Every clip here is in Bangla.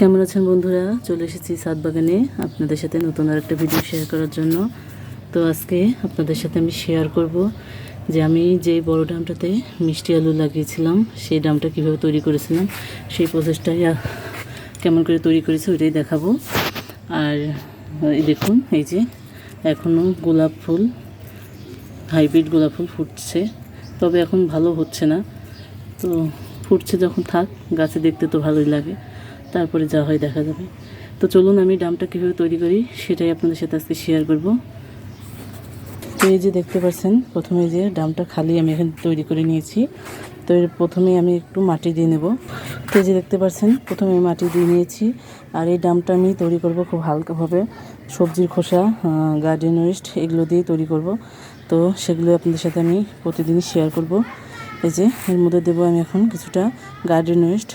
কেমন আছেন বন্ধুরা? চলে এসেছি সাত বাগানে আপনাদের সাথে নতুন আর একটা ভিডিও শেয়ার করার জন্য। তো আজকে আপনাদের সাথে আমি শেয়ার করব যে আমি যে বড় ড্রামটাতে মিষ্টি আলু লাগিয়েছিলাম, সেই ড্রামটা কীভাবে তৈরি করেছিলাম, সেই প্রসেসটাই কেমন করে তৈরি করেছি ওইটাই দেখাবো। আর দেখুন, এই যে এখনও গোলাপ ফুল, হাইব্রিড গোলাপ ফুল ফুটছে, তবে এখন ভালো হচ্ছে না। তো ফুটছে যখন থাক, গাছে দেখতে তো ভালোই লাগে। তারপরে যা হয় দেখা যাবে। তো চলুন আমি ডামটা কীভাবে তৈরি করি সেটাই আপনাদের সাথে আজকে শেয়ার করব। তো এই যে দেখতে পাচ্ছেন, প্রথমে যে ডামটা খালি আমি এখানে তৈরি করে নিয়েছি। তো এর প্রথমে আমি একটু মাটি দিয়ে নেব। তো যে দেখতে পাচ্ছেন, প্রথমে মাটি দিয়ে নিয়েছি। আর এই ডামটা আমি তৈরি করব খুব হালকাভাবে। সবজির খোসা গার্ডেন ওয়েস্ট এগুলো দিয়ে তৈরি করব। তো সেগুলো আপনাদের সাথে আমি প্রতিদিনই শেয়ার করব। এই যে এর মধ্যে দেবো আমি এখন কিছুটা গার্ডেন ওয়েস্ট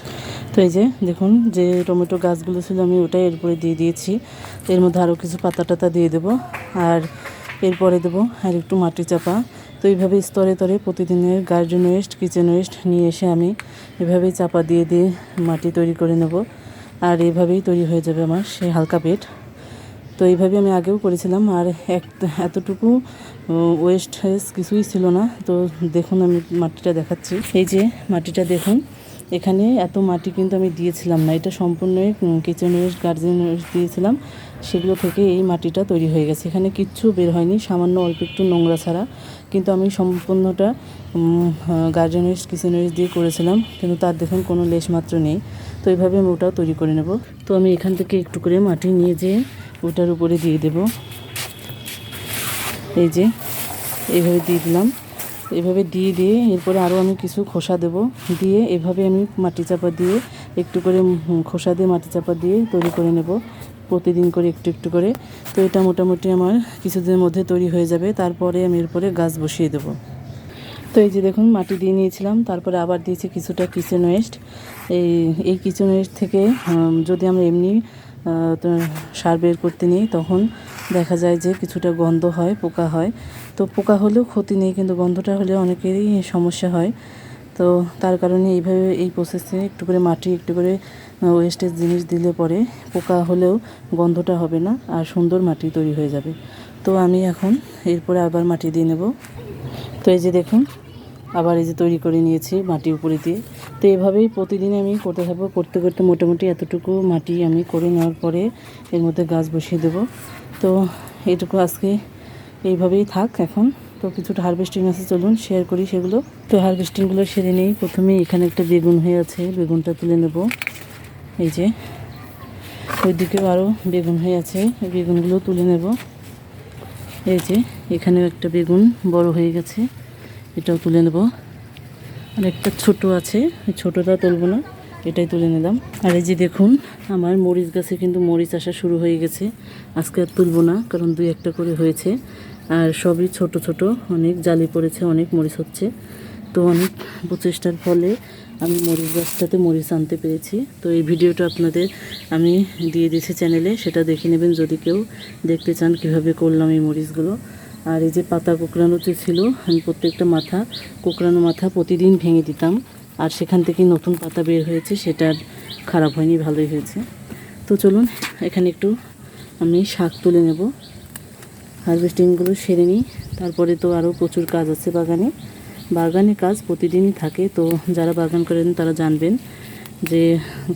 তো এই যে দেখুন যে টমেটো গাছগুলো ছিল আমি ওটাই এরপরে দিয়ে দিয়েছি। এর মধ্যে আরও কিছু পাতা টাতা দিয়ে দেবো। আর এরপরে দেবো আর একটু মাটি চাপা। তো এইভাবে স্তরে তরে প্রতিদিনের গার্ডেন ওয়েস্ট কিচেন ওয়েস্ট নিয়ে এসে আমি এভাবেই চাপা দিয়ে দিয়ে মাটি তৈরি করে নেব। আর এভাবেই তৈরি হয়ে যাবে আমার সেই হালকা পেট। তো এইভাবে আমি আগেও করেছিলাম আর এক এতটুকু ওয়েস্ট কিছুই ছিল না। তো দেখুন আমি মাটিটা দেখাচ্ছি। এই যে মাটিটা দেখুন। এখানে এত মাটি কিন্তু আমি দিয়েছিলাম না। এটা সম্পূর্ণই কিচেন ওয়েস্ট গার্জেন ওয়েস্ট দিয়েছিলাম। সেগুলো থেকে এই মাটিটা তৈরি হয়ে গেছে। এখানে কিচ্ছু বের হয়নি, সামান্য অল্প একটু নোংরা ছাড়া। কিন্তু আমি সম্পূর্ণটা গার্জেন ওয়েস্ট কিচেন ওয়েস্ট দিয়ে করেছিলাম। কিন্তু তার দেখুন কোনো লেশ মাত্র নেই। তো এইভাবে আমি ওটাও তৈরি করে নেব। তো আমি এখান থেকে একটু করে মাটি নিয়ে যেয়ে ওটার উপরে দিয়ে দেব। এই যে, এইভাবে দিয়ে দিলাম। এভাবে দিয়ে দিয়ে এরপরে আরও আমি কিছু খোসা দেব। দিয়ে এভাবে আমি মাটি চাপা দিয়ে একটু করে খোসা দিয়ে মাটি চাপা দিয়ে তৈরি করে নেব। প্রতিদিন করে একটু একটু করে। তো এটা মোটামুটি আমার কিছুদিনের মধ্যে তৈরি হয়ে যাবে। তারপরে আমি এরপরে গাছ বসিয়ে দেবো। তো এই যে দেখুন, মাটি দিয়ে নিয়েছিলাম। তারপরে আবার দিয়েছি কিছুটা কিচেন ওয়েস্ট এই এই কিচেন ওয়েস্ট থেকে যদি আমরা এমনি সার বের করতে নিই, তখন দেখা যায় যে কিছুটা গন্ধ হয়, পোকা হয়। তো পোকা হলেও ক্ষতি নেই, কিন্তু গন্ধটা হলে অনেকেরই সমস্যা হয়। তো তার কারণে এইভাবে এই প্রসেসে একটু করে মাটি, একটু করে ওয়েস্টেজ জিনিস দিলে পরে পোকা হলেও গন্ধটা হবে না আর সুন্দর মাটি তৈরি হয়ে যাবে। তো আমি এখন এরপরে আবার মাটি দিয়ে নেব। তো এই যে দেখুন, আবার এই যে তৈরি করে নিয়েছি মাটি উপরে দিয়ে। তো এভাবেই প্রতিদিন আমি করতে থাকব। করতে করতে মোটামুটি এতটুকু মাটি আমি করে নেওয়ার পরে এর মধ্যে গাছ বসিয়ে দেব। তো এইটুকু আজকে এইভাবেই থাক এখন। তো কিছুটা হারভেস্টিং আছে, চলুন শেয়ার করি সেগুলো। তো হারভেস্টিংগুলো সেরে নেই। প্রথমে এখানে একটা বেগুন হয়ে আছে, বেগুনটা তুলে নেব। এই যে ওই দিকেও আরও বেগুন হয়ে আছে বেগুনগুলো তুলে নেব। এই যে, এখানেও একটা বেগুন বড় হয়ে গেছে, এটাও তুলে নেব। আর একটা ছোটো আছে ছোটটা তুলব না। এটাই তুলে নিলাম। আর এই যে দেখুন, আমার মরিচ গাছে কিন্তু মরিচ আসা শুরু হয়ে গেছে। আজকে আর তুলব না, কারণ দুই একটা করে হয়েছে। আর সবই ছোট ছোট, অনেক জালি পড়েছে, অনেক মরিচ হচ্ছে। তো অনেক প্রচেষ্টার ফলে আমি মরিচ গাছটাতে মরিচ আনতে পেরেছি। তো এই ভিডিওটা আপনাদের আমি দিয়ে দিয়েছি চ্যানেলে, সেটা দেখে নেবেন যদি কেউ দেখতে চান কীভাবে করলাম এই মরিচগুলো। আর এই যে পাতা কোকড়ানো যে ছিল, আমি প্রত্যেকটা মাথা, কোকড়ানো মাথা প্রতিদিন ভেঙে দিতাম। আর সেখান থেকে নতুন পাতা বের হয়েছে, সেটা আর খারাপ হয়নি, ভালোই হয়েছে। তো চলুন, এখানে একটু আমি শাক তুলে নেব। হারভেস্টিংগুলো সেরে নিই, তারপরে তো আরও প্রচুর কাজ আছে বাগানে। বাগানে কাজ প্রতিদিনই থাকে, তো যারা বাগান করেন তারা জানবেন যে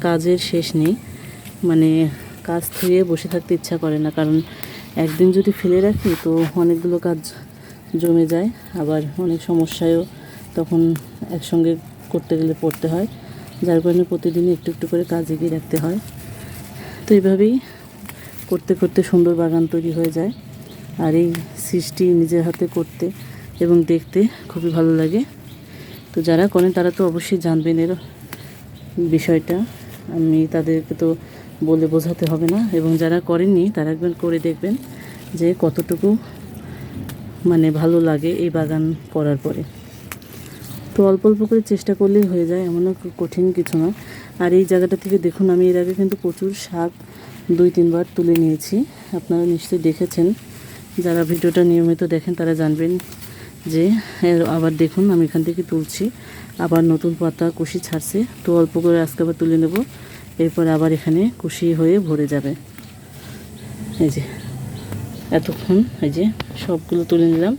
কাজের শেষ নেই। মানে কাজ থুয়ে বসে থাকতে ইচ্ছা করে না, কারণ একদিন যদি ফেলে রাখি তো অনেকগুলো কাজ জমে যায়, আবার অনেক সমস্যায়ও তখন একসঙ্গে করতে গেলে পড়তে হয়। যার কারণে প্রতিদিন একটু একটু করে কাজ এগিয়ে রাখতে হয়। তো এইভাবেই করতে করতে সুন্দর বাগান তৈরি হয়ে যায়। আর এই সৃষ্টি নিজের হাতে করতে এবং দেখতে খুবই ভালো লাগে। তো যারা করেন তারা তো অবশ্যই জানবেন এর বিষয়টা। আমি তাদেরকে তো বলে বোঝাতে হবে না। এবং যারা করেননি তারা একবার করে দেখবেন যে কতটুকু মানে ভালো লাগে এই বাগান করার পরে। তো অল্প অল্প করে চেষ্টা করলেই হয়ে যায়, এমনও কঠিন কিছু না। আর এই জায়গাটা থেকে দেখুন, আমি এর আগে কিন্তু প্রচুর শাক দুই, তিনবার তুলে নিয়েছি। আপনারা নিশ্চয়ই দেখেছেন। যারা ভিডিওটা নিয়মিত দেখেন, তারা জানবেন যে আবার দেখুন, আমি এখান থেকে তুলছি। আবার নতুন পাতা কুশি ছাড়ছে। তো অল্প করে আজকে আবার তুলে নেব। এরপর আবার এখানে কুশি হয়ে ভরে যাবে। এই যে, এতক্ষণ এই যে সবগুলো তুলে নিলাম।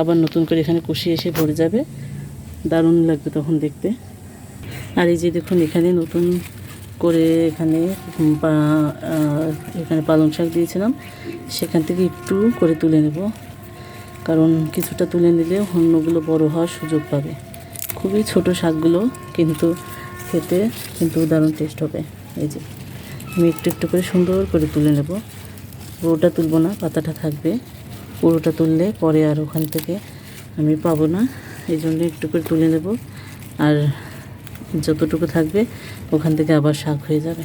আবার নতুন করে এখানে কুশি এসে ভরে যাবে। দারুণ লাগবে তখন দেখতে। আর এই যে দেখুন, এখানে নতুন করে এখানে এখানে পালং শাক দিয়েছিলাম। সেখান থেকে একটু করে তুলে নেব। কারণ কিছুটা তুলে নিলে অন্যগুলো বড় হওয়ার সুযোগ পাবে। খুবই ছোট শাকগুলো, কিন্তু খেতে কিন্তু দারুণ টেস্ট হবে। এই যে, আমি একটু একটু করে সুন্দর করে তুলে নেব। পুরোটা তুলবো না, পাতাটা থাকবে। পুরোটা তুললে পরে আর ওখান থেকে আমি পাবো না। এই জন্য একটু করে তুলে নেব। আর যতটুকু থাকবে, ওখান থেকে আবার শাক হয়ে যাবে।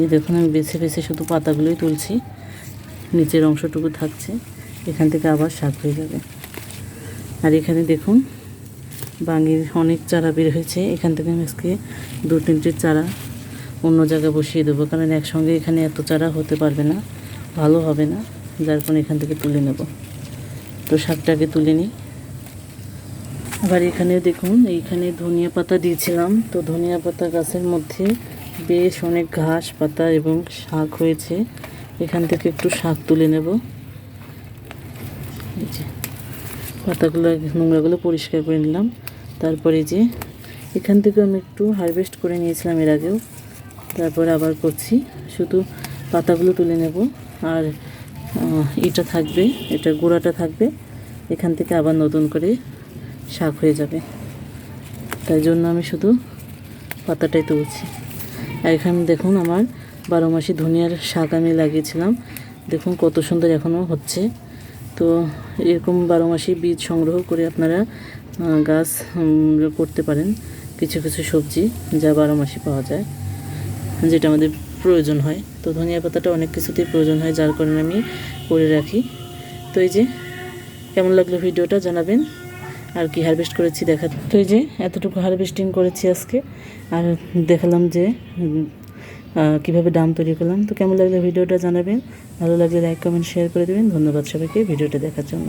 যে দেখুন, আমি বেছে বেছে শুধু পাতাগুলোই তুলছি। নিচের অংশটুকু থাকছে, এখান থেকে আবার শাক হয়ে যাবে। আর এখানে দেখুন, বাঙির অনেক চারা বের হয়েছে। এখান থেকে আমি আজকে দু তিনটে চারা অন্য জায়গায় বসিয়ে দেবো, কারণ একসঙ্গে এখানে এত চারা হতে পারবে না, ভালো হবে না। যার কারণে এখান থেকে তুলে নেব। তো শাকটাকে তুলে নিই। আবার এখানে দেখুন, এইখানে ধনিয়া পাতা দিয়েছিলাম। তো ধনিয়া পাতা গাছের মধ্যে বেশ অনেক ঘাস পাতা এবং শাক হয়েছে। এখান থেকে একটু শাক তুলে নেব। পাতাগুলো, নোংরাগুলো পরিষ্কার করে নিলাম। তারপরে যে এখান থেকে আমি একটু হারভেস্ট করে নিয়েছিলাম এর আগেও। তারপরে আবার করছি। শুধু পাতাগুলো তুলে নেব। আর এটা থাকবে, এটা গোড়াটা থাকবে। এখান থেকে আবার নতুন করে শাক হয়ে যাবে। তাই জন্য আমি শুধু পাতাটাই তুলছি। আর এখানে দেখুন আমার বারো মাসি ধনিয়ার শাক আমি লাগিয়েছিলাম। দেখুন কত সুন্দর এখনও হচ্ছে। তো এরকম বারো মাসি বীজ সংগ্রহ করে আপনারা গাছ করতে পারেন। কিছু কিছু সবজি যা বারো মাসি পাওয়া যায়। যেটা আমাদের প্রয়োজন হয়। তো ধনিয়া পাতাটা অনেক কিছুতেই প্রয়োজন হয়, যার কারণে আমি করে রাখি। তো এই যে, কেমন লাগল ভিডিওটা জানাবেন। আর কি হারভেস্ট করেছি দেখা, তো এই যে, এতটুকু হারভেস্টিং করেছি আজকে। আর দেখালাম যে কীভাবে ডাম তৈরি করলাম। তো কেমন লাগল ভিডিওটা জানাবেন। ভালো লাগলে লাইক কমেন্ট শেয়ার করে দেবেন। ধন্যবাদ সবাইকে ভিডিওটা দেখার জন্য।